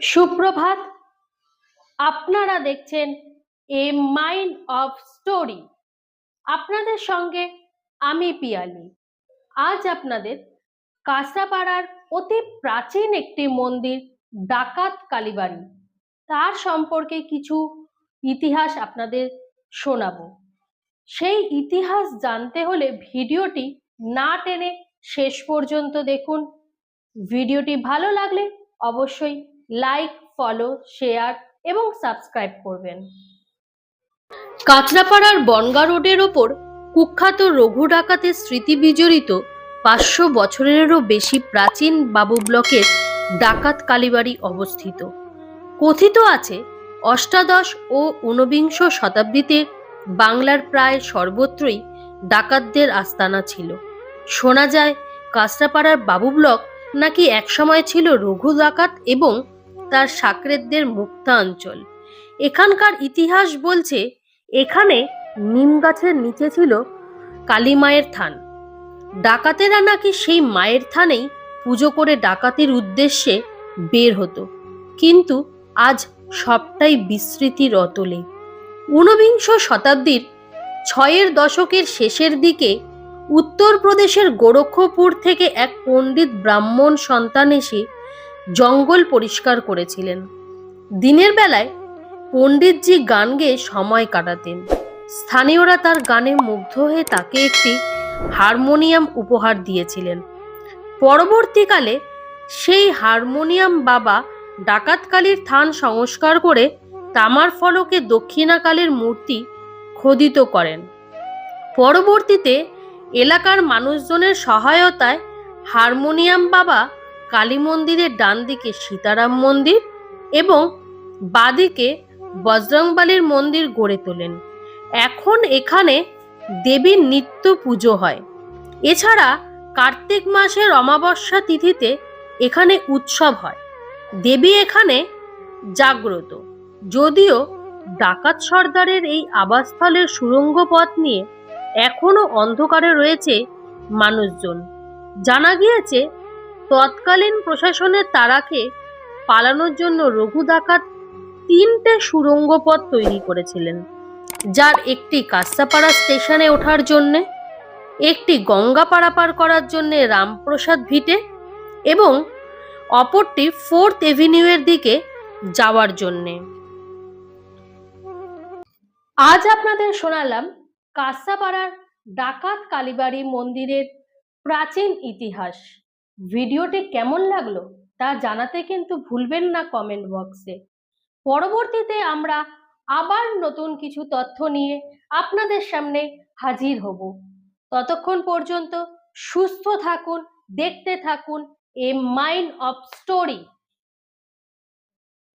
সুপ্রভাত। আপনারা দেখছেন এ মাইন্ড অফ স্টোরি। আপনাদের সঙ্গে আমি পিয়ালি। আজ আপনাদের কাঁচরাপাড়ার অতি প্রাচীন একটি মন্দির, ডাকাত কালীবাড়ি। তার সম্পর্কে কিছু ইতিহাস আপনাদের শোনাবো। সেই ইতিহাস জানতে হলে ভিডিওটি না টেনে শেষ পর্যন্ত দেখুন। ভিডিওটি ভালো লাগলে অবশ্যই লাইক ফলো শেয়ার এবং সাবস্ক্রাইব করবেন। কাঁচরাপাড়ার বনগা রোডের ওপর কুখ্যাত রঘু ডাকাতের স্মৃতি বিজড়িত পাঁচশো বছরেরও বেশি প্রাচীন বাবু ব্লকের ডাকাত কালীবাড়ি অবস্থিত। কথিত আছে, অষ্টাদশ ও ঊনবিংশ শতাব্দীতে বাংলার প্রায় সর্বত্রই ডাকাতদের আস্তানা ছিল। শোনা যায়, কাঁচরাপাড়ার বাবু ব্লক নাকি একসময় ছিল রঘু ডাকাত এবং তার সাকরেতদের মুক্তা অঞ্চল এখানকার ইতিহাস বলছে, এখানে নিম গাছের নিচে ছিল কালী মায়ের থান। ডাকাতেরা নাকি সেই মায়ের থানেই পুজো করে ডাকাতির উদ্দেশ্যে বের হতো। কিন্তু আজ সবটাই বিস্মৃতির অতলে ঊনবিংশ শতাব্দীর ছয়ের দশকের শেষের দিকে উত্তরপ্রদেশের গোরক্ষপুর থেকে এক পণ্ডিত ব্রাহ্মণ সন্তান এসে জঙ্গল পরিষ্কার করেছিলেন। দিনের বেলায় পণ্ডিতজি গান গেয়ে সময় কাটাতেন। স্থানীয়রা তার গানে মুগ্ধ হয়ে তাকে একটি হারমোনিয়াম উপহার দিয়েছিলেন। পরবর্তীকালে সেই হারমোনিয়াম বাবা ডাকাতকালীর থান সংস্কার করে তামার ফলকে দক্ষিণাকালীর মূর্তি খোদিত করেন। পরবর্তীতে এলাকার মানুষজনের সহায়তায় হারমোনিয়াম বাবা কালী মন্দিরের ডান দিকে সীতারাম মন্দির এবং বাদিকে বজরংবালির মন্দির গড়ে তোলেন। এখন এখানে দেবীর নিত্য পুজো হয়। এছাড়া কার্তিক মাসের অমাবস্যা তিথিতে এখানে উৎসব হয়। দেবী এখানে জাগ্রত। যদিও ডাকাত সর্দারের এই আবাসস্থলের সুড়ঙ্গ পথ নিয়ে এখনও অন্ধকারে রয়েছে মানুষজন। জানা গিয়েছে তৎকালীন প্রশাসনের তারাকে পালানোর জন্য রঘু ডাকাত তিনটে সুড়ঙ্গ পথ তৈরি করেছিলেন, যার একটি কাস্তাপাড়া স্টেশনে ওঠার জন্যে, একটি গঙ্গা পারাপার করার জন্য রামপ্রসাদ ভিটে এবং অপরটি ফোর্থ এভিনিউয়ের দিকে যাওয়ার জন্যে। আজ আপনাদের শোনালাম কাস্তাপাড়ার ডাকাত কালীবাড়ি মন্দিরের প্রাচীন ইতিহাস। ভিডিওটি কেমন লাগল তা জানাতে কিন্তু ভুলবেন না কমেন্ট বক্সে পরবর্তীতে আমরা আবার নতুন কিছু তথ্য নিয়ে আপনাদের সামনে হাজির হব। ততক্ষণ পর্যন্ত সুস্থ থাকুন, দেখতে থাকুন, এ মাইন্ড অফ স্টোরি